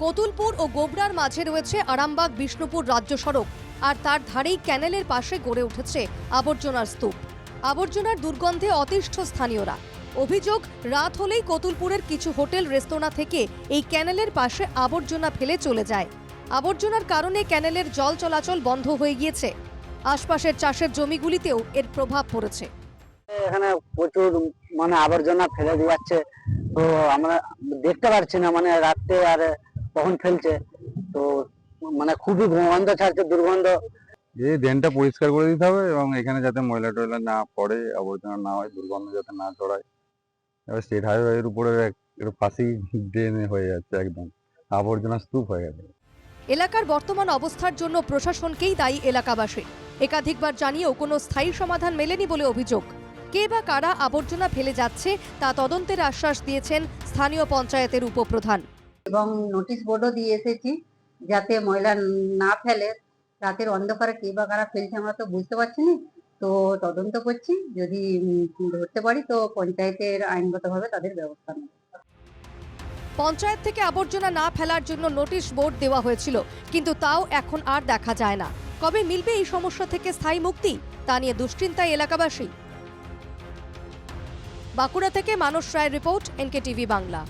কতুলপুর ও গোবরার মাঝে রয়েছে আরামবাগ, বিষ্ণুপুর রাজ্য সড়ক। আর তার ধারেই ক্যানেলের পাশে গড়ে উঠেছে আবর্জনার স্তূপ। আবর্জনার দুর্গন্ধে অতিষ্ঠ স্থানীয়রা। অভিযোগ, রাত হলেই কতুলপুরের কিছু হোটেল, রেস্তোরাঁ থেকে এই ক্যানেলের পাশে আবর্জনা ফেলে চলে যায়। আবর্জনার কারণে ক্যানেলের জল চলাচল বন্ধ হয়ে গিয়েছে। আশপাশের চাষের জমিগুলিতেও এর প্রভাব পড়েছে। এখানে প্রচুর মানে আবর্জনা ফেলে দিয়ে যাচ্ছে। তো আমরা দেখতে পাচ্ছি না মানে রাত্রে আর কখন ফেলছে তো মানে খুবই গন্ধ ছাড়ছে দুর্গন্ধ। এই ড্রেনটা পরিষ্কার করে দিতে হবে এবং এখানে যাতে ময়লা টয়লা না পড়ে আবর্জনা না হয় দুর্গন্ধ যাতে না ছড়ায়। এবার স্টেট হাইওয়ের উপরে এক- ফাঁসি ড্রেন হয়ে যাচ্ছে একদম। আবর্জনা স্তূপ হয়ে গেছে। এলাকার বর্তমান অবস্থার জন্য প্রশাসনকেই দায়ী এলাকাবাসী। একাধিকবার জানিয়েও কোনো স্থায়ী সমাধান মেলেনি বলে অভিযোগ। কে বা কারা আবর্জনা ফেলে যাচ্ছে তা তদন্তের আশ্বাস দিয়েছেন স্থানীয় পঞ্চায়েতের উপপ্রধান। এবং নোটিশ বোর্ডও দিয়ে এসেছি যাতে ময়লা না ফেলে, রাতের অন্ধকারে কে বা কারা ফেলছে আমরা তো বুঝতে পারছি না। তো তদন্ত করছি, যদি ধরতে পারি তো পঞ্চায়েতের আইনগতভাবে তাদের ব্যবস্থা নেব। পঞ্চায়েত থেকে আবর্জনা না ফেলার জন্য নোটিশ বোর্ড দেওয়া হয়েছিল, কিন্তু তাও এখন আর দেখা যায় না। কবে মিলবে এই সমস্যা থেকে স্থায়ী মুক্তি? তা নিয়ে দুশ্চিন্তায় এলাকাবাসী। বাঁকুড়া থেকে মানস রায়ের রিপোর্ট এনকে টিভি বাংলা।